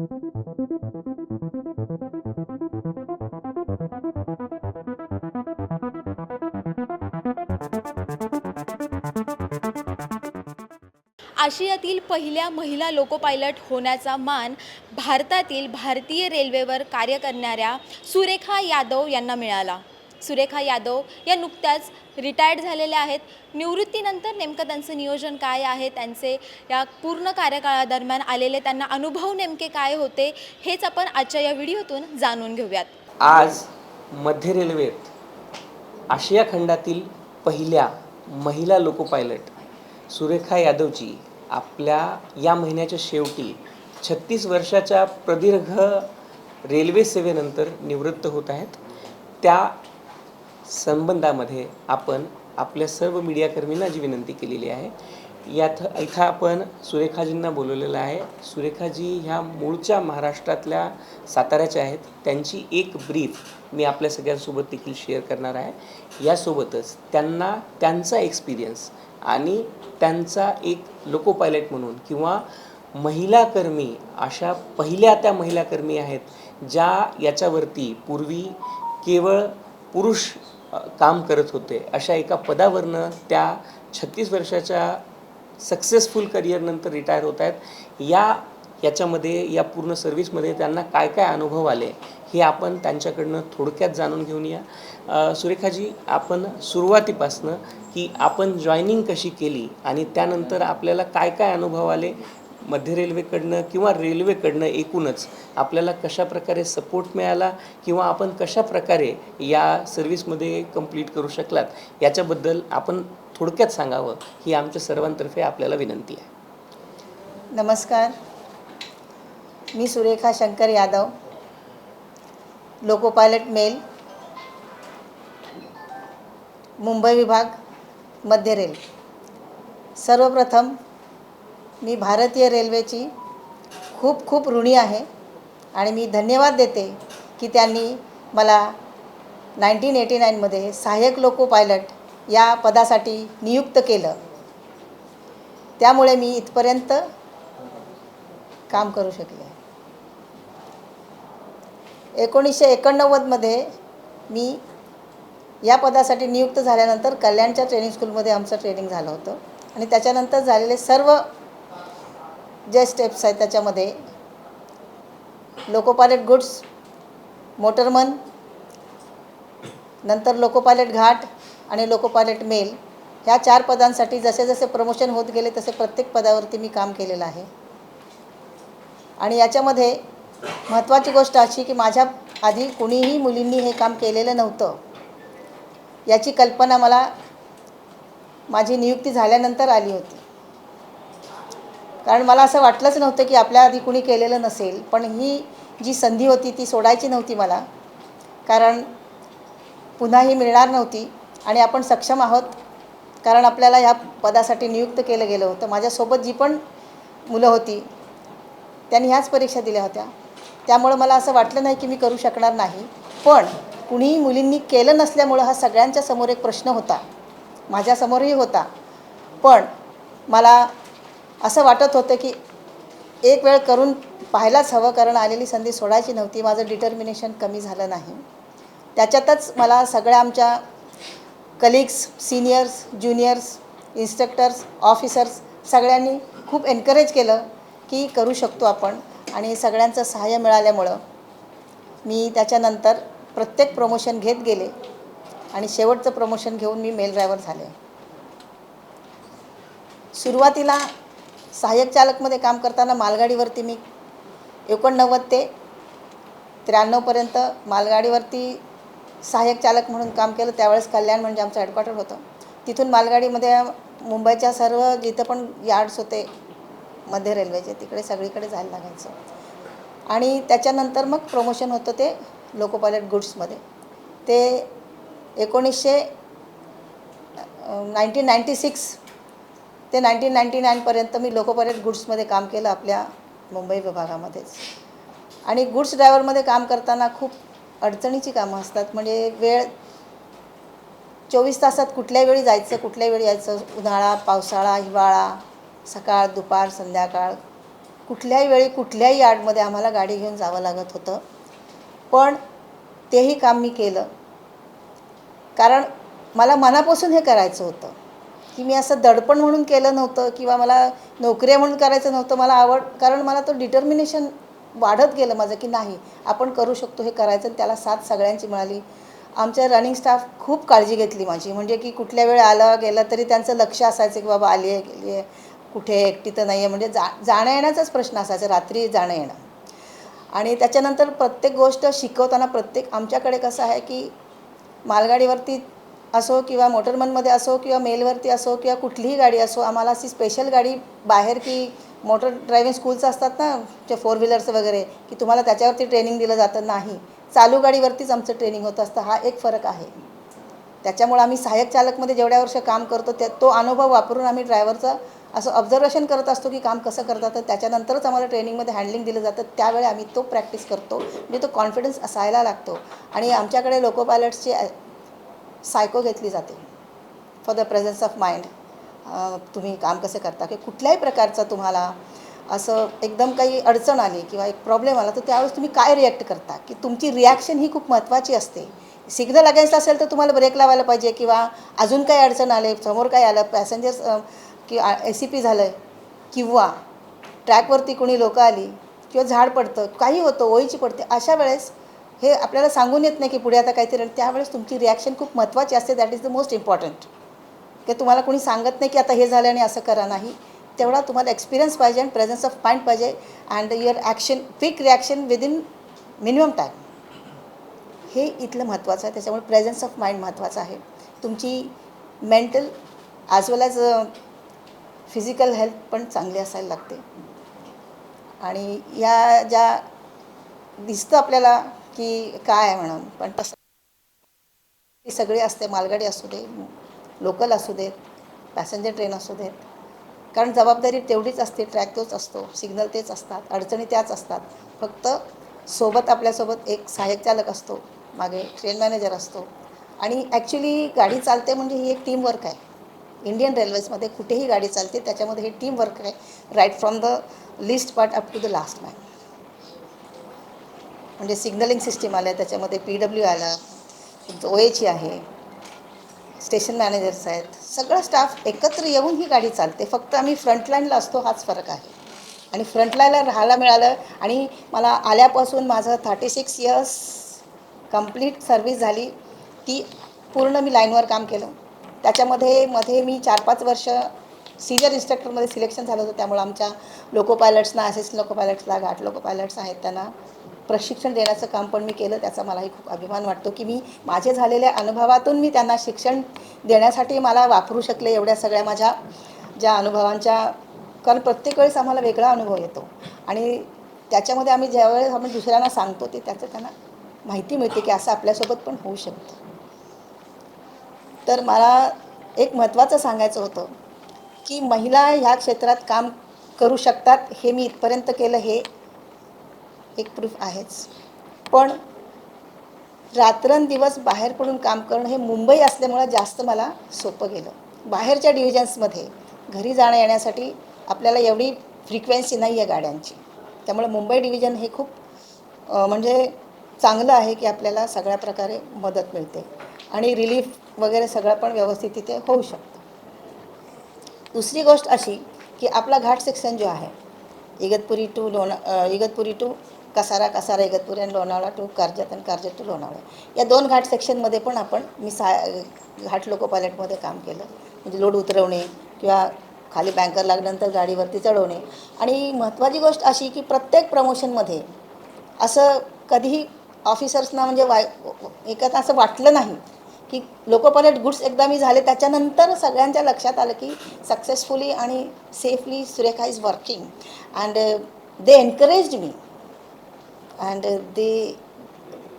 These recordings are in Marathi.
आशियातील पहिल्या महिला लोको पायलट होण्याचा मान भारतातील भारतीय रेल्वेवर कार्य करणाऱ्या सुरेखा यादव यांना मिळाला. सुरेखा यादव या नुकत्याच रिटायर्ड झालेल्या आहेत. निवृत्तीनंतर नेमकं त्यांचं नियोजन काय आहे? त्यांचे या पूर्ण कार्यकाळादरम्यान आलेले त्यांना अनुभव नेमके काय होते? हेच आपण आजच्या या व्हिडिओतून जाणून घेऊयात. आज मध्य रेल्वेत आशिया खंडातील पहिल्या महिला लोको पायलट सुरेखा यादवची आपल्या या महिन्याच्या शेवटी छत्तीस वर्षाच्या प्रदीर्घ रेल्वे सेवेनंतर निवृत्त होत आहेत. त्या संबंधामध्ये आपण आपल्या सर्व मीडियाकर्मींना जी विनंती केलेली आहे यात इथं आपण सुरेखाजींना बोलवलेलं आहे. सुरेखाजी ह्या मूळच्या महाराष्ट्रातल्या साताऱ्याच्या आहेत. त्यांची एक ब्रीफ मी आपल्या सगळ्यांसोबत देखील शेअर करणार आहे. यासोबतच त्यांना त्यांचा एक्सपिरियन्स आणि त्यांचा एक लोको पायलट म्हणून किंवा महिला कर्मी अशा पहिल्या त्या महिला कर्मी आहेत ज्या याच्यावरती पूर्वी केवळ पुरुष काम करत होते. अशा एका पदावरनं त्या छत्तीस वर्षाच्या सक्सेसफुल करिअरनंतर रिटायर होत आहेत. या याच्यामध्ये या पूर्ण सर्व्हिसमध्ये त्यांना काय काय अनुभव आले हे आपण त्यांच्याकडनं थोडक्यात जाणून घेऊन या. सुरेखाजी आपण सुरुवातीपासनं की आपण जॉईनिंग कशी केली आणि त्यानंतर आपल्याला काय काय अनुभव आले मध्य रेल्वेकडनं किंवा रेल्वेकडनं एकूणच आपल्याला कशा प्रकारे सपोर्ट मिळाला किंवा आपण कशा प्रकारे या सर्व्हिसमध्ये कंप्लीट करू शकलात याच्याबद्दल आपण थोडक्यात सांगावं ही आमच्या सर्वांतर्फे आपल्याला विनंती आहे. नमस्कार. मी Surekha Shankar Yadav loco pilot mail Mumbai विभाग मध्य रेल सर्वप्रथम मी भारतीय रेल्वेची खूप खूप ऋणी आहे आणि मी धन्यवाद देते की त्यांनी मला नाईन्टीन एटी नाईनमध्ये सहाय्यक लोको पायलट या पदासाठी नियुक्त केलं. त्यामुळे मी इथपर्यंत काम करू शकले. एकोणीसशे एकोणनव्वदमध्ये मी या पदासाठी नियुक्त झाल्यानंतर कल्याणच्या ट्रेनिंग स्कूलमध्ये आमचं ट्रेनिंग झालं होतं आणि त्याच्यानंतर झालेले सर्व जे स्टेप्स आहेत त्याच्यामध्ये. लोको पायलट गुड्स मोटरमन नंतर लोको पायलट घाट आणि लोको पायलट मेल. ह्या चार पदांसाठी जसे जसे प्रमोशन होत गेले तसे प्रत्येक पदावरती मी काम केलेलं आहे. आणि याच्यामध्ये महत्त्वाची गोष्ट अशी की माझ्या आधी कुणीही मुलींनी हे काम केलेलं नव्हतं. याची कल्पना मला माझी नियुक्ती झाल्यानंतर आली होती. कारण मला असं वाटलंच नव्हतं की आपल्या आधी कुणी केलेलं नसेल पण ही जी संधी होती ती सोडायची नव्हती मला. कारण पुन्हा ही मिळणार नव्हती आणि आपण सक्षम आहोत. कारण आपल्याला ह्या पदासाठी नियुक्त केलं गेलं होतं. माझ्यासोबत जी पण मुलं होती त्यांनी ह्याच परीक्षा दिल्या होत्या. त्यामुळं मला असं वाटलं नाही की मी करू शकणार नाही. पण कुणीही मुलींनी केलं नसल्यामुळं हा सगळ्यांच्या समोर एक प्रश्न होता. माझ्यासमोरही होता. पण मला असं वाटत होतं की एक वेळ करून पाहायलाच हवं कारण आलेली संधी सोडायची नव्हती. माझं डिटर्मिनेशन कमी झालं नाही. त्याच्यातच मला सगळ्या आमच्या colleagues seniors juniors instructors officers सगळ्यांनी खूप एनकरेज केलं की करू शकतो आपण. आणि सगळ्यांचं सहाय्य मिळाल्यामुळं मी त्याच्यानंतर प्रत्येक प्रमोशन घेत गेले. आणि शेवटचं प्रमोशन घेऊन मी मेल ड्रायव्हर झाले. सुरुवातीला सहाय्यक चालकमध्ये काम करताना मालगाडीवरती मी एकोणनव्वद ते त्र्याण्णवपर्यंत मालगाडीवरती सहाय्यक चालक म्हणून काम केलं. त्यावेळेस कल्याण म्हणजे आमचं हेडक्वार्टर होतं. तिथून मालगाडीमध्ये मुंबईच्या सर्व जिथं पण यार्ड्स होते मध्य रेल्वेचे तिकडे सगळीकडे जायला लागायचं. आणि त्याच्यानंतर मग प्रमोशन होतं ते लोको पायलट गुड्समध्ये ते एकोणीसशे नाईन्टीन नाईन्टी सिक्स ते नाईन्टीन नाईन्टी नाईनपर्यंत मी लोकोपर्यंत गुड्समध्ये काम केलं आपल्या मुंबई विभागामध्येच. आणि गुड्स ड्रायव्हरमध्ये काम करताना खूप अडचणीची कामं असतात. म्हणजे वेळ चोवीस तासात कुठल्याही वेळी जायचं कुठल्याही वेळी यायचं उन्हाळा पावसाळा हिवाळा सकाळ दुपार संध्याकाळ कुठल्याही वेळी कुठल्याही यार्डमध्ये आम्हाला गाडी घेऊन जावं लागत होतं. पण तेही काम मी केलं. कारण मला मनापासून हे करायचं होतं. की मी असं दडपण म्हणून केलं नव्हतं किंवा मला नोकऱ्या म्हणून करायचं नव्हतं मला आवड कारण मला तो डिटर्मिनेशन वाढत गेलं माझं की नाही आपण करू शकतो हे करायचं आणि त्याला साथ सगळ्यांची मिळाली. आमच्या रनिंग स्टाफ खूप काळजी घेतली माझी म्हणजे की कुठल्या वेळ आलं गेलं तरी त्यांचं लक्ष असायचं की बाबा आली आहे गेली आहे कुठे एकटी तर नाही आहे म्हणजे जा जाणं येण्याचाच प्रश्न असायचा रात्री जाणं येणं. आणि त्याच्यानंतर प्रत्येक गोष्ट शिकवताना प्रत्येक आमच्याकडे कसं आहे की मालगाडीवरती असो किंवा मोटरमनमध्ये असो किंवा मेलवरती असो किंवा कुठलीही गाडी असो आम्हाला अशी स्पेशल गाडी बाहेर की मोटर ड्रायव्हिंग स्कूलचं असतात ना जे फोर व्हीलर्स वगैरे की तुम्हाला त्याच्यावरती ट्रेनिंग दिलं जातं. नाही. चालू गाडीवरतीच आमचं ट्रेनिंग होत असतं. हा एक फरक आहे. त्याच्यामुळे आम्ही सहाय्यक चालकमध्ये जेवढ्या वर्ष काम करतो त्या तो अनुभव वापरून आम्ही ड्रायव्हरचं असं ऑब्झर्वेशन करत असतो की काम कसं करतात तर त्याच्यानंतरच आम्हाला ट्रेनिंगमध्ये हँडलिंग दिलं जातं. त्यावेळी आम्ही तो प्रॅक्टिस करतो. म्हणजे तो कॉन्फिडन्स असायला लागतो. आणि आमच्याकडे लोको पायलट्सची सायको घेतली जाते. For the presence of mind तुम्ही काम कसं करता की कुठल्याही प्रकारचं तुम्हाला असं एकदम काही अडचण आली किंवा एक प्रॉब्लेम आला तर त्यावेळेस तुम्ही काय रिॲक्ट करता? की तुमची रिॲक्शन ही खूप महत्त्वाची असते. सिग्नल अगेन्स्ट असेल तर तुम्हाला ब्रेक लावायला पाहिजे किंवा अजून काही अडचण आले समोर काय आलं पॅसेंजर्स किंवा ए सी पी झालं किंवा ट्रॅकवरती कोणी लोकं आली किंवा झाड पडतं काही होतं ओळीची पडते अशा वेळेस हे आपल्याला सांगून येत नाही की पुढे आता काहीतरी आणि त्यावेळेस तुमची रिॲक्शन खूप महत्त्वाची असते. That is the most important की तुम्हाला कोणी सांगत नाही की आता हे झालं आणि असं करा नाही. तेवढा तुम्हाला एक्सपिरियन्स पाहिजे आणि प्रेझन्स ऑफ माइंड पाहिजे and your action quick reaction within minimum time हे इथलं महत्त्वाचं आहे. त्याच्यामुळे प्रेझन्स ऑफ माइंड महत्त्वाचं आहे. तुमची mental as well as physical health पण चांगली असायला लागते. आणि या ज्या दिसतं आपल्याला की काय आहे म्हणून? पण तसं ती सगळी असते मालगाडी असू दे लोकल असू देत पॅसेंजर ट्रेन असू देत. कारण जबाबदारी तेवढीच असते ट्रॅक तोच असतो सिग्नल तेच असतात अडचणी त्याच असतात. फक्त सोबत आपल्यासोबत एक सहाय्यक चालक असतो मागे ट्रेन मॅनेजर असतो. आणि ॲक्च्युली गाडी चालते म्हणजे ही एक टीमवर्क आहे. इंडियन रेल्वेजमध्ये कुठेही गाडी चालते त्याच्यामध्ये हे टीमवर्क आहे right from the list part up to the last man म्हणजे सिग्नलिंग सिस्टीम आल्या त्याच्यामध्ये पी डब्ल्यू आलं ओ एची आहे स्टेशन मॅनेजर्स आहेत सगळं स्टाफ एकत्र येऊन ही गाडी चालते. फक्त आम्ही फ्रंटलाईनला असतो हाच फरक आहे. आणि फ्रंटलाईनला राहायला मिळालं आणि मला आल्यापासून माझं thirty six years complete service झाली. ती पूर्ण मी लाईनवर काम केलं. त्याच्यामध्ये मध्ये मी चार पाच वर्ष सिनियर इन्स्ट्रक्टरमध्ये सिलेक्शन झालं होतं. त्यामुळे आमच्या लोको पायलट्सना असिस्टंट लोको पायलट्सला घाट लोको पायलट्स आहेत त्यांना. प्रशिक्षण देण्याचं काम पण मी केलं त्याचा मलाही खूप अभिमान वाटतो की मी माझे झालेल्या अनुभवातून मी त्यांना शिक्षण देण्यासाठी मला वापरू शकले एवढ्या सगळ्या माझ्या ज्या अनुभवांच्या कारण प्रत्येक वेळेस आम्हाला वेगळा अनुभव येतो. आणि त्याच्यामध्ये आम्ही ज्यावेळेस आम्ही दुसऱ्यांना सांगतो ते त्याचं त्यांना माहिती मिळते की असं आपल्यासोबत पण होऊ शकतं. तर मला एक महत्त्वाचं सांगायचं होतं की महिला ह्या क्षेत्रात काम करू शकतात हे मी इथपर्यंत केलं हे एक प्रूफ आहेच. पण रात्रंदिवस बाहेर पडून काम करणं हे मुंबई असल्यामुळं जास्त मला सोपं गेलं. बाहेरच्या डिव्हिजन्समध्ये घरी जाण्या येण्यासाठी आपल्याला एवढी फ्रिक्वेन्सी नाही आहे गाड्यांची. त्यामुळे मुंबई डिव्हिजन हे खूप म्हणजे चांगलं आहे की आपल्याला सगळ्या प्रकारे मदत मिळते. आणि रिलीफ वगैरे सगळं पण व्यवस्थित तिथे होऊ शकतं. दुसरी गोष्ट अशी की आपला घाट सेक्शन जो आहे इगतपुरी टू लोणा इगतपुरी टू कसारा कसारा इगतपुरी आणि लोणावळा टू कर्जत आणि कर्जत टू लोणावळा. या दोन घाट सेक्शनमध्ये पण आपण मी सा घाट लोको पायलटमध्ये काम केलं. म्हणजे लोड उतरवणे किंवा खाली बँकर लागल्यानंतर गाडीवरती चढवणे. आणि महत्त्वाची गोष्ट अशी की प्रत्येक प्रमोशनमध्ये असं कधीही ऑफिसर्सना म्हणजे वाय एकात असं वाटलं नाही की लोको पायलट गुड्स एकदा मी झाले. त्याच्यानंतर सगळ्यांच्या लक्षात आलं की सक्सेसफुली आणि safely Surekha is working and they encouraged me and they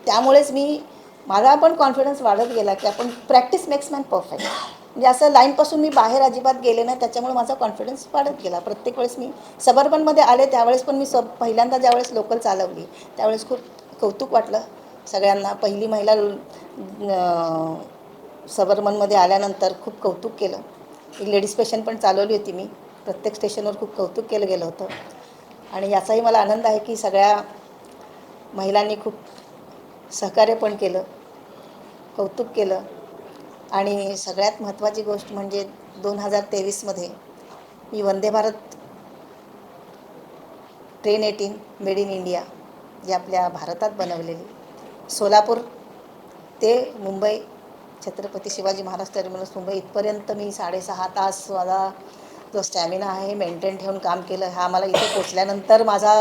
त्यामुळेच मी माझा पण कॉन्फिडन्स वाढत गेला की आपण प्रॅक्टिस मेक्स मॅन परफेक्ट म्हणजे असं लाईनपासून मी बाहेर अजिबात गेले नाही त्याच्यामुळे माझा कॉन्फिडन्स वाढत गेला. प्रत्येक वेळेस मी सबर्बनमध्ये आले त्यावेळेस पण मी सब पहिल्यांदा ज्यावेळेस लोकल चालवली त्यावेळेस खूप कौतुक वाटलं सगळ्यांना. पहिली महिला सबर्बनमध्ये आल्यानंतर खूप कौतुक केलं. एक लेडीज पेशंट पण चालवली होती मी. प्रत्येक स्टेशनवर खूप कौतुक केलं गेलं होतं. आणि याचाही मला आनंद आहे की सगळ्या महिलांनी खूप सहकार्य पण केलं कौतुक केलं. आणि सगळ्यात महत्त्वाची गोष्ट म्हणजे दोन हजार तेवीसमध्ये मी Vande Bharat train eighteen made in India जी आपल्या भारतात बनवलेली सोलापूर ते मुंबई छत्रपती शिवाजी महाराज टर्मिनस मुंबई इथपर्यंत मी साडेसहा तास माझा जो स्टॅमिना आहे मेंटेन ठेवून काम केलं हा मला इथे पोचल्यानंतर माझा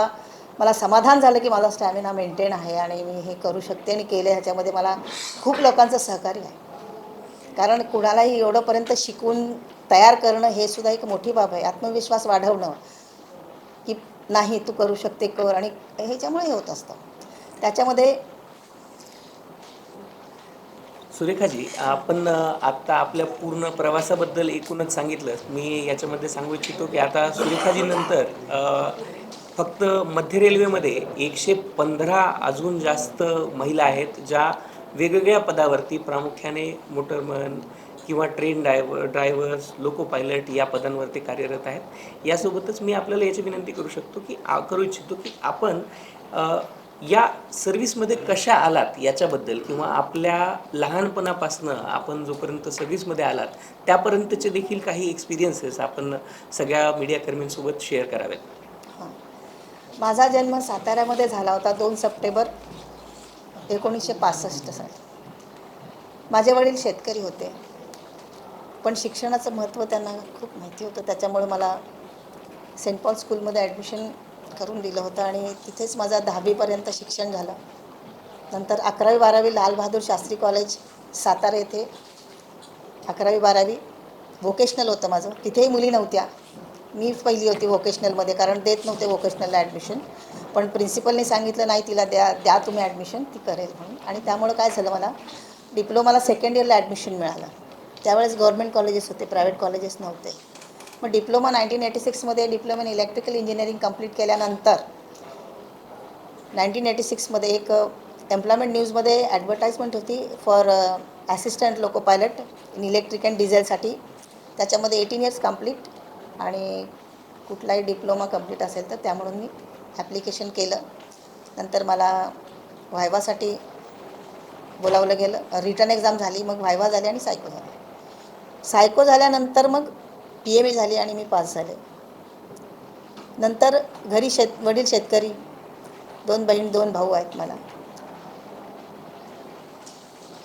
मला समाधान झालं की माझा स्टॅमिना मेंटेन आहे आणि मी हे करू शकते आणि केलं ह्याच्यामध्ये मला खूप लोकांचं सहकार्य आहे. कारण कुणालाही एवढंपर्यंत शिकून तयार करणं हे सुद्धा एक मोठी बाब आहे. आत्मविश्वास वाढवणं की नाही तू करू शकते कर आणि ह्याच्यामुळे हे होत असतं. त्याच्यामध्ये सुरेखाजी आपण आता आत्ता आपल्या पूर्ण प्रवासाबद्दल एकूणच सांगितलं. मी याच्यामध्ये सांगू इच्छितो की आता सुरेखाजीनंतर फक्त मध्य रेल्वेमध्ये एकशे पंधरा अजून जास्त महिला आहेत ज्या वेगवेगळ्या पदावरती प्रामुख्याने मोटरमन किंवा train driver drivers loco pilot या पदांवरती कार्यरत आहेत. यासोबतच मी आपल्याला याची विनंती करू शकतो की आ- करू इच्छितो की आपण या सर्व्हिसमध्ये कशा आलात याच्याबद्दल किंवा आपल्या लहानपणापासनं आपण जोपर्यंत सर्व्हिसमध्ये आलात त्यापर्यंतचे देखील काही एक्सपिरियन्सेस आपण सगळ्या मीडियाकर्मींसोबत शेअर करावेत. माझा जन्म साताऱ्यामध्ये झाला होता दोन सप्टेंबर एकोणीसशे पासष्ट साली. माझे वडील शेतकरी होते. पण शिक्षणाचं महत्त्व त्यांना खूप माहिती होतं. त्याच्यामुळे मला सेंट पॉल स्कूलमध्ये ॲडमिशन करून दिलं होतं आणि तिथेच माझा दहावीपर्यंत शिक्षण झालं. नंतर अकरावी बारावी लालबहादूर शास्त्री कॉलेज सातारा येथे. अकरावी बारावी व्होकेशनल होतं माझं. तिथेही मुली नव्हत्या. मी पहिली होती व्होकेशनलमध्ये कारण देत नव्हते व्होकेशनलला ॲडमिशन पण प्रिन्सिपलने सांगितलं नाही तिला द्या द्या तुम्ही ॲडमिशन ती करेल म्हणून. आणि त्यामुळं काय झालं मला डिप्लोमाला सेकंड इयरला ॲडमिशन मिळालं. त्यावेळेस गव्हर्मेंट कॉलेजेस होते प्रायव्हेट कॉलेजेस नव्हते. मग diploma nineteen eighty सिक्समध्ये diploma in electrical engineering complete केल्यानंतर नाईन्टीन एटी सिक्समध्ये एक एम्प्लॉयमेंट न्यूजमध्ये ॲडव्हर्टाईजमेंट होती for assistant loco pilot in electric and डिझेलसाठी त्याच्यामध्ये एटीन इयर्स कंप्लीट आणि कुठलाही डिप्लोमा कंप्लीट असेल तर त्यामुळं मी ॲप्लिकेशन केलं. नंतर मला व्हायवासाठी बोलावलं गेलं. रिटर्न एक्झाम झाली मग व्हायवा झाली आणि सायको झाली. सायको झाल्यानंतर मग पी एम ए झाली आणि मी पास झाले. नंतर घरी शेत वडील शेतकरी दोन बहीण दोन भाऊ आहेत मला.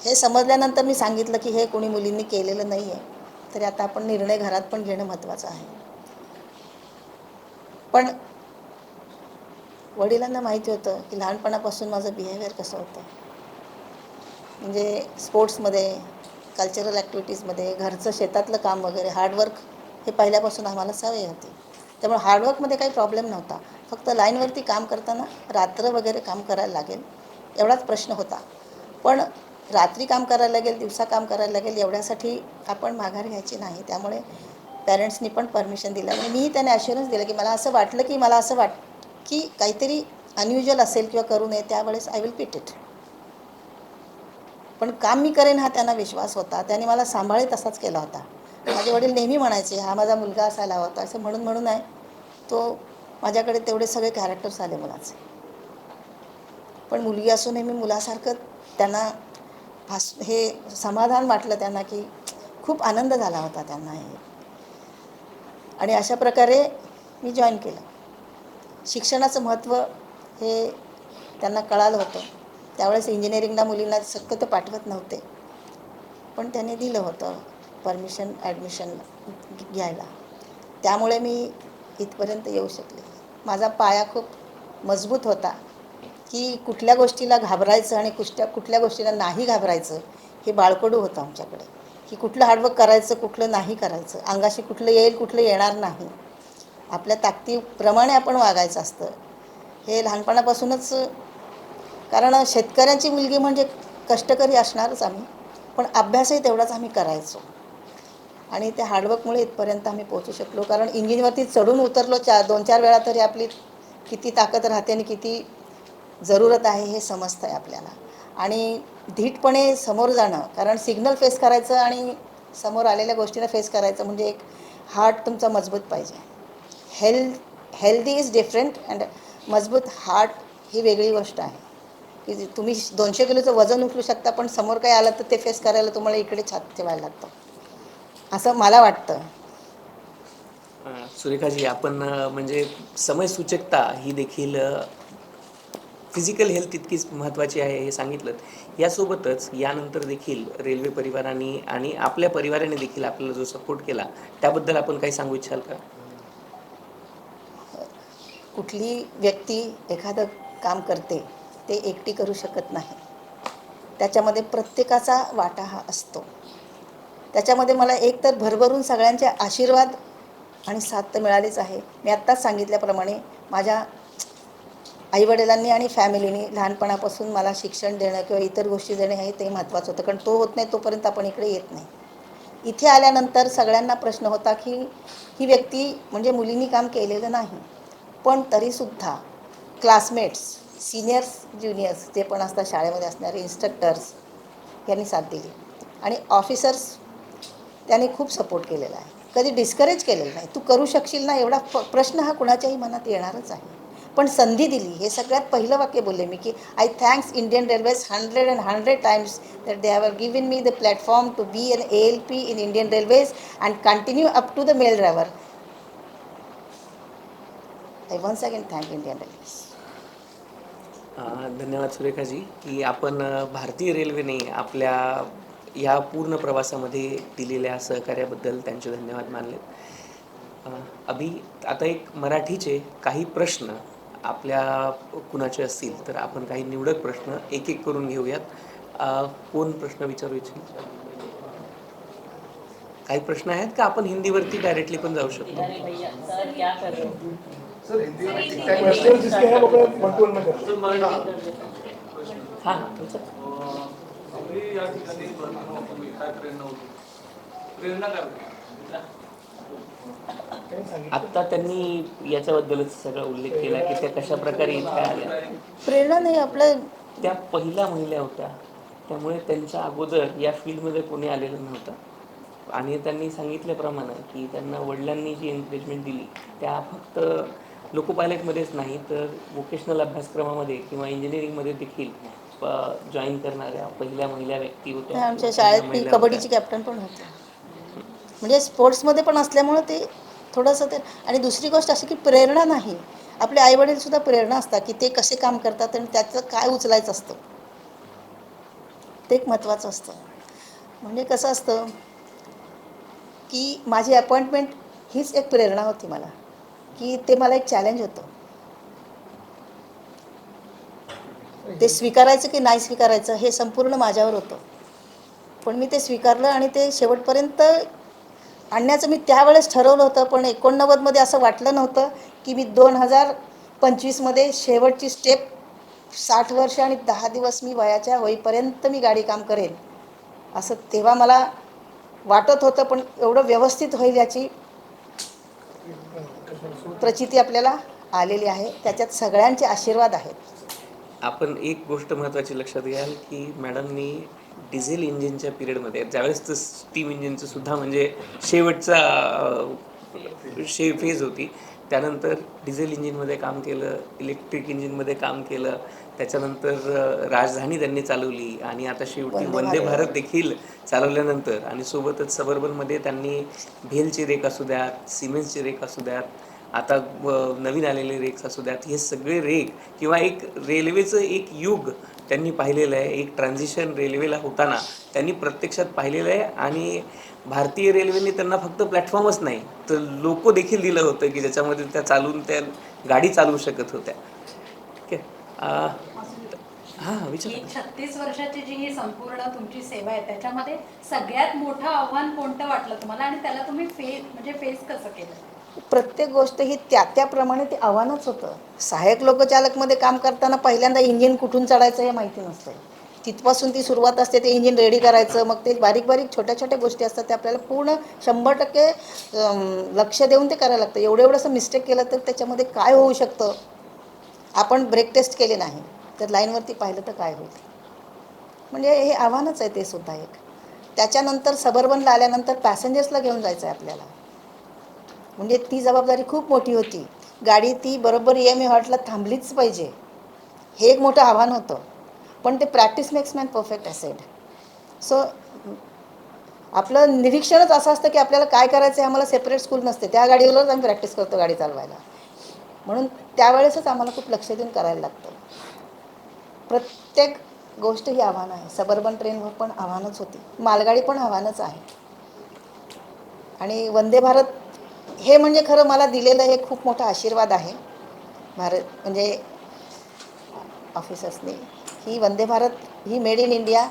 हे समजल्यानंतर मी सांगितलं की हे कोणी मुलींनी केलेलं नाही आहे तरी आता आपण निर्णय घरात पण घेणं महत्त्वाचं आहे. पण वडिलांना माहिती होतं की लहानपणापासून माझं बिहेवियर कसं होतं. म्हणजे स्पोर्ट्समध्ये कल्चरल ॲक्टिव्हिटीजमध्ये घरचं शेतातलं काम वगैरे हार्डवर्क हे पहिल्यापासून आम्हाला सवय होती. त्यामुळे हार्डवर्कमध्ये काही प्रॉब्लेम नव्हता. फक्त लाईनवरती काम करताना रात्र वगैरे काम करायला लागेल एवढाच प्रश्न होता. पण रात्री काम करायला लागेल दिवसा काम करायला लागेल एवढ्यासाठी आपण माघार घ्यायची नाही. त्यामुळे पॅरेंट्सनी पण परमिशन दिलं. आणि मीही त्यांना ॲश्युरन्स दिलं की मला असं वाटलं की मला असं वाट की काहीतरी अनयुज्युअल असेल किंवा करू नये त्यावेळेस आय विल पिट इट पण काम मी करेन हा त्यांना विश्वास होता. त्याने मला सांभाळे तसाच केला होता. माझे वडील नेहमी म्हणायचे हा माझा मुलगा असायला होता. असं म्हणून म्हणून आहे. तो माझ्याकडे तेवढे सगळे कॅरेक्टर्स आले मुलाचे. पण मुलगी असूनही मी मुलासारखं त्यांना भास हे समाधान वाटलं त्यांना की खूप आनंद झाला होता त्यांना हे. आणि अशा प्रकारे मी जॉईन केलं. शिक्षणाचं महत्त्व हे त्यांना कळालं होतं. त्यावेळेस इंजिनिअरिंगला मुलींना शक्यतो पाठवत नव्हते. पण त्यांनी दिलं होतं परमिशन ॲडमिशन घ्यायला. त्यामुळे मी इथपर्यंत येऊ शकले. माझा पाया खूप मजबूत होता की कुठल्या गोष्टीला घाबरायचं आणि कुठल्या कुठल्या गोष्टीला नाही घाबरायचं हे बाळकडू होतं आमच्याकडे. की कुठलं हार्डवर्क करायचं कुठलं नाही करायचं. अंगाशी कुठलं येईल कुठलं येणार नाही. आपल्या ताकदीप्रमाणे आपण वागायचं असतं. हे लहानपणापासूनच कारण शेतकऱ्यांची मुलगी म्हणजे कष्टकरी असणारच आम्ही. पण अभ्यासही तेवढाच आम्ही करायचो. आणि त्या हार्डवर्कमुळे इथपर्यंत आम्ही पोचू शकलो. कारण इंजिनवरती चढून उतरलो चार दोन चार वेळा तरी आपली किती ताकद राहते आणि किती जरूरत आहे हे समजतं आहे आपल्याला. आणि धीटपणे समोर जाणं कारण सिग्नल फेस करायचं आणि समोर आलेल्या गोष्टीला फेस करायचं म्हणजे एक हार्ट तुमचा मजबूत पाहिजे. Health healthy is different and मजबूत हार्ट ही वेगळी गोष्ट आहे. की तुम्ही दोनशे किलोचं वजन उचलू शकता पण समोर काही आलं तर ते फेस करायला तुम्हाला इकडे छात ठेवायला लागतं. असं मला वाटतं. सुरेखाजी आपण म्हणजे म्हणजे समयसूचकता ही देखील फिजिकल हेल्थ तितकीच महत्त्वाची आहे हे सांगितलं. यासोबतच यानंतर देखील रेल्वे परिवाराने आणि आपल्या परिवाराने देखील आपल्याला जो सपोर्ट केला त्याबद्दल आपण काही सांगू इच्छाल का? कुठली व्यक्ती एखादं काम करते ते एकटी करू शकत नाही. त्याच्यामध्ये प्रत्येकाचा वाटा हा असतो. त्याच्यामध्ये मला एक तर भरभरून सगळ्यांचे आशीर्वाद आणि साथ तर मिळालीच आहे. मी आत्ताच सांगितल्याप्रमाणे माझ्या आईवडिलांनी आणि फॅमिलीनी लहानपणापासून मला शिक्षण देणं किंवा इतर गोष्टी देणं हे ते महत्त्वाचं होतं. कारण तो होत नाही तोपर्यंत आपण इकडे येत नाही. इथे आल्यानंतर सगळ्यांना प्रश्न होता की ही व्यक्ती म्हणजे मुलींनी काम केलेलं नाही. पण तरीसुद्धा क्लासमेट्स सिनियर्स ज्युनियर्स जे पण असतात शाळेमध्ये असणारे इन्स्ट्रक्टर्स यांनी साथ दिली. आणि ऑफिसर्स त्यांनी खूप सपोर्ट केलेला आहे. कधी डिस्करेज केलेलं नाही. तू करू शकशील ना एवढा प्रश्न हा कुणाच्याही मनात येणारच आहे. पण संधी दिली. हे सगळ्यात पहिलं वाक्य बोलले मी की I thanks Indian Railways hundred and hundred times that they have given me the platform to be N A L P in Indian Railways and continue up to the mail driver I once again thank Indian Railways धन्यवाद सुरेखाजी की आपण भारतीय रेल्वेने आपल्या या पूर्ण प्रवासामध्ये दिलेल्या सहकार्याबद्दल त्यांचे धन्यवाद मानले. अभि आता एक मराठीचे काही प्रश्न आपल्या कुणाचे असतील तर आपण काही निवडक प्रश्न एक एक करून घेऊयात. कोण प्रश्न विचारू इच्छित? काही प्रश्न आहेत का? आपण हिंदीवरती डायरेक्टली पण जाऊ शकतो. आत्ता त्यांनी याच्याबद्दलच सगळा उल्लेख केला की त्या कशा प्रकारे इथे आल्या. प्रेरणा नाही आपलं त्या पहिल्या महिला होत्या. त्यामुळे त्यांच्या अगोदर या फील्डमध्ये कोणी आलेलं नव्हतं. आणि त्यांनी सांगितल्याप्रमाणे की त्यांना वडिलांनी जी एन्करेजमेंट दिली त्या फक्त लोको पायलटमध्येच नाही तर वोकेशनल अभ्यासक्रमामध्ये किंवा इंजिनिअरिंगमध्ये देखील जॉईन करणाऱ्या पहिल्या महिला व्यक्ती होत्या. आमच्या शाळेत कबड्डीची होत्या. कॅप्टन पण होते म्हणजे स्पोर्ट्समध्ये पण असल्यामुळं ते थोडंसं ते आणि दुसरी गोष्ट अशी की प्रेरणा नाही. आपले आईवडीलसुद्धा प्रेरणा असतात की ते कसे काम करतात आणि त्याचं काय उचलायचं असतं. ते एक महत्त्वाचं असतं. म्हणजे कसं असतं की माझी अपॉइंटमेंट हीच एक प्रेरणा होती मला की ते मला एक चॅलेंज होतं. ते स्वीकारायचं की नाही स्वीकारायचं हे संपूर्ण माझ्यावर होतं. पण मी ते स्वीकारलं आणि ते शेवटपर्यंत आणण्याचं मी त्यावेळेस ठरवलं होतं पण एकोणनव्वदमध्ये असं वाटलं नव्हतं की मी दोन हजार पंचवीसमध्ये शेवटची स्टेप साठ वर्ष आणि दहा दिवस मी वयाच्या होईपर्यंत मी गाडी काम करेन असं तेव्हा मला वाटत होतं पण एवढं व्यवस्थित होईल याची प्रचिती आपल्याला आलेली आहे. त्याच्यात सगळ्यांचे आशीर्वाद आहेत. आपण एक गोष्ट महत्त्वाची लक्षात घ्याल की मॅडमनी डिझेल इंजिनच्या पिरियडमध्ये ज्यावेळेस तर स्टीम इंजिनचं सुद्धा म्हणजे शेवटचा शे फेज होती त्यानंतर डिझेल इंजिनमध्ये काम केलं इलेक्ट्रिक इंजिनमध्ये काम केलं त्याच्यानंतर राजधानी त्यांनी चालवली आणि आता शेवटी वंदे भारत. देखील चालवल्यानंतर आणि सोबतच सबर्बनमध्ये त्यांनी भेलचे रेक असू द्यात सिमेंट्सचे रेक असू द्यात आता नवीन आलेले रेक्स असू द्यात हे सगळे रेक किंवा एक रेल्वेचं एक युग त्यांनी पाहिलेलं आहे. एक ट्रान्झिशन रेल्वेला होताना त्यांनी प्रत्यक्षात पाहिलेलं आहे आणि भारतीय रेल्वेने त्यांना फक्त प्लॅटफॉर्मच नाही तर लोको देखील दिलं होतं की ज्याच्यामध्ये त्या चालून त्या गाडी चालवू शकत होत्या. ओके हां विचार. छत्तीस वर्षाची जी ही संपूर्ण तुमची सेवा आहे त्याच्यामध्ये सगळ्यात मोठं आव्हान कोणतं वाटलं तुम्हाला? आणि त्याला तुम्ही फेस म्हणजे फेस कसं केलं? प्रत्येक गोष्ट ही त्या त्याप्रमाणे ते आव्हानच होतं. सहाय्यक लोकचालकमध्ये काम करताना पहिल्यांदा इंजिन कुठून चढायचं हे माहिती नसतं. तिथपासून ती सुरुवात असते ते इंजिन रेडी करायचं मग ते बारीक बारीक छोट्या छोट्या गोष्टी असतात ते आपल्याला पूर्ण शंभर टक्के लक्ष देऊन ते करायला लागतं. एवढं एवढं असं मिस्टेक केलं तर त्याच्यामध्ये काय होऊ शकतं? आपण ब्रेक टेस्ट केले नाही तर लाईनवरती पाहिलं तर काय होईल? म्हणजे हे आव्हानच आहे ते सुद्धा एक. त्याच्यानंतर सबर्बनला आल्यानंतर पॅसेंजर्सला घेऊन जायचं आहे आपल्याला. म्हणजे ती जबाबदारी खूप मोठी होती. गाडी ती बरोबर एम ए हॉटला थांबलीच पाहिजे. हे एक मोठं आव्हान होतं. पण ते प्रॅक्टिस मेक्स मॅन परफेक्ट ॲसेड सो आपलं निरीक्षणच असं असतं की आपल्याला काय करायचं आहे आम्हाला सेपरेट स्कूल नसते. त्या गाडीवरच आम्ही प्रॅक्टिस करतो गाडी चालवायला. म्हणून त्यावेळेसच आम्हाला खूप लक्ष देऊन करायला लागतं. प्रत्येक गोष्ट ही आव्हान आहे. सबर्बन ट्रेनवर पण आव्हानच होती. मालगाडी पण आव्हानच आहे. आणि वंदे भारत हे म्हणजे खरं मला दिलेलं हे खूप मोठा आशीर्वाद आहे. भारत म्हणजे ऑफिसर्सनी. ही वंदे भारत ही made in India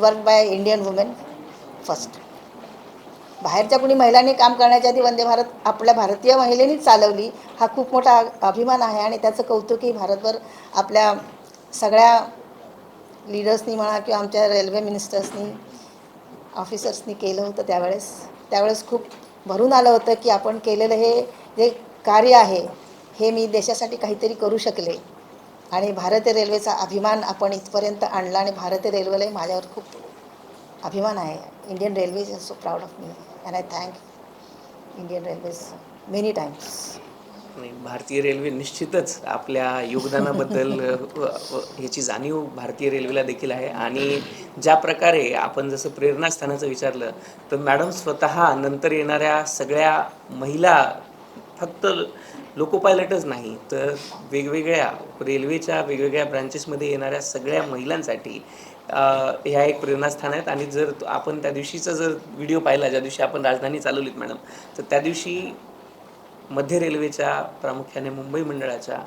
work by Indian women first. बाहेरच्या कुणी महिलांनी काम करण्याच्या आधी वंदे भारत आपल्या भारतीय महिलेनीच चालवली हा खूप मोठा अभिमान आहे आणि त्याचं कौतुकही भारतभर आपल्या सगळ्या लिडर्सनी म्हणा किंवा आमच्या रेल्वे मिनिस्टर्सनी ऑफिसर्सनी केलं होतं त्यावेळेस. त्यावेळेस खूप भरून आलं होतं की आपण केलेलं हे जे कार्य आहे हे मी देशासाठी काहीतरी करू शकले. आणि भारतीय रेल्वेचा अभिमान आपण इथपर्यंत आणला आणि भारतीय रेल्वेलाही माझ्यावर खूप अभिमान आहे. Indian Railway is so proud of me and I thank Indian Railways many times नाही भारतीय रेल्वे निश्चितच आपल्या योगदानाबद्दल ह्याची जाणीव भारतीय रेल्वेला देखील आहे. आणि ज्या प्रकारे आपण जसं प्रेरणास्थानाचं विचारलं तर मॅडम स्वतः नंतर येणाऱ्या सगळ्या महिला फक्त लोको पायलटच नाही तर वेगवेगळ्या रेल्वेच्या वेगवेगळ्या ब्रांचेसमध्ये येणाऱ्या सगळ्या महिलांसाठी ह्या एक प्रेरणास्थान आहेत. आणि जर आपण त्या दिवशीचा जर व्हिडिओ पाहिला ज्या दिवशी आपण राजधानी चालवलीत मॅडम तर त्या दिवशी मध्य रेल्वेच्या प्रामुख्याने मुंबई मंडळाच्या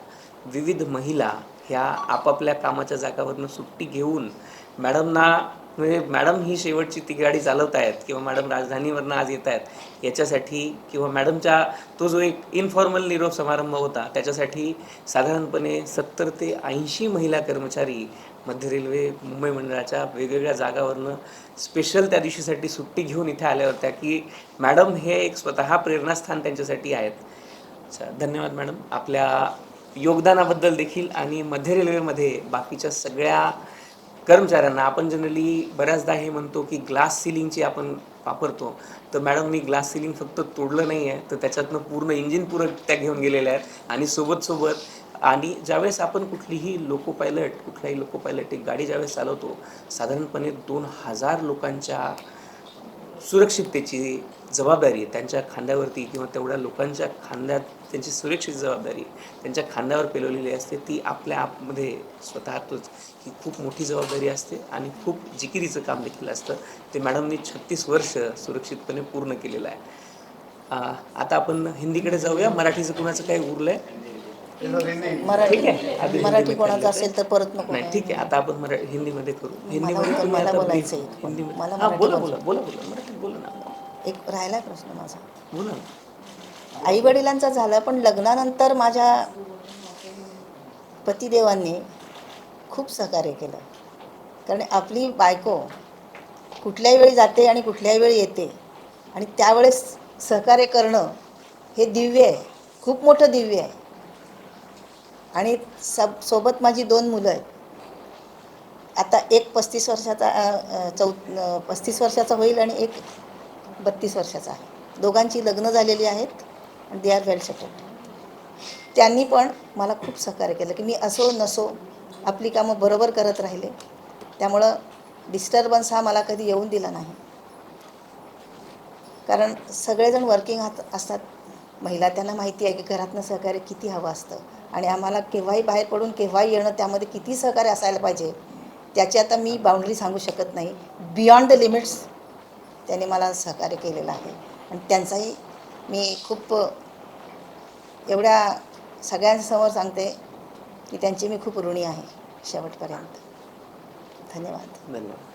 विविध महिला ह्या आपापल्या कामाच्या जागावरनं सुट्टी घेऊन मॅडमना म्हणजे मॅडम ही शेवटची ती गाडी चालवत आहेत किंवा मॅडम राजधानीवरनं आज येत आहेत याच्यासाठी किंवा मॅडमच्या तो जो एक इनफॉर्मल निरोप समारंभ होता त्याच्यासाठी साधारणपणे सत्तर ते ऐंशी महिला कर्मचारी मध्य रेल्वे मुंबई मंडळाच्या वेगवेगळ्या जागावरनं स्पेशल त्या दिवशीसाठी सुट्टी घेऊन इथे आल्या होत्या की मॅडम हे एक स्वतः प्रेरणास्थान त्यांच्यासाठी आहेत. अच्छा धन्यवाद मॅडम. आपल्या योगदानाबद्दल देखील आणि मध्य रेल्वेमध्ये बाकीच्या सगळ्या कर्मचाऱ्यांना आपण जनरली बऱ्याचदा हे म्हणतो की ग्लास सिलिंगची आपण वापरतो. तर मॅडमनी ग्लास सिलिंग फक्त तोडलं नाही आहे तर त्याच्यातनं पूर्ण इंजिन पूरक त्या घेऊन गेलेल्या आहेत. आणि सोबत सोबत आणि ज्यावेळेस आपण कुठलीही लोको पायलट कुठलाही लोको पायलट एक गाडी ज्यावेळेस चालवतो साधारणपणे दोन हजार लोकांच्या सुरक्षिततेची जबाबदारी त्यांच्या खांद्यावरती किंवा तेवढ्या लोकांच्या खांद्यात त्यांची सुरक्षित जबाबदारी त्यांच्या खांद्यावर पेलवलेली असते ती आपल्या आपमध्ये स्वतःतच ही खूप मोठी जबाबदारी असते आणि खूप जिकिरीचं काम देखील असतं. ते मॅडमनी छत्तीस वर्ष सुरक्षितपणे पूर्ण केलेलं आहे. आता आपण हिंदीकडे जाऊया. मराठीचं कुणाचं काही उरलं आहे ठीक आहे? मराठी मराठी कोणाचं असेल तर परत नको. नाही ठीक आहे. आता आपण मरा हिंदीमध्ये करू. हिंदीमध्ये मला- तुम्ही मला आता बोलायचं. हिंदीमध्ये मला हां मराठी बोला बोल- बोला बोला बोला मराठीत बोला ना एक राहिला प्रश्न माझा. बोला ना. आई वडिलांचा झाला पण लग्नानंतर माझ्या पतिदेवांनी खूप सहकार्य केलं. कारण आपली बायको कुठल्याही वेळी जाते आणि कुठल्याही वेळी येते. आणि त्यावेळेस सहकार्य करणं हे दिव्य आहे. खूप मोठं दिव्य आहे. आणि सब सोबत माझी दोन मुलं आहेत. आता एक पस्तीस वर्षाचा चौ पस्तीस वर्षाचा होईल आणि एक बत्तीस वर्षाचा आहे. दोघांची लग्न झालेली आहेत दे आर वेल सेटल्ड त्यांनी पण मला खूप सहकार्य केलं की मी असो नसो आपली कामं बरोबर करत राहिले. त्यामुळं डिस्टर्बन्स हा मला कधी येऊन दिला नाही. कारण सगळेजण वर्किंग हात असतात. महिला त्यांना माहिती आहे की घरातनं सहकार्य किती हवं असतं. आणि आम्हाला केव्हाही बाहेर पडून केव्हाही येणं त्यामध्ये किती सहकार्य असायला पाहिजे त्याची आता मी बाउंड्री सांगू शकत नाही. बियॉन्ड द लिमिट्स त्याने मला सहकार्य केलेलं आहे. आणि त्यांचाही मी खूप एवढ्या सगळ्यांसमोर सांगते की त्यांची मी खूप ऋणी आहे शेवटपर्यंत. धन्यवाद. धन्यवाद.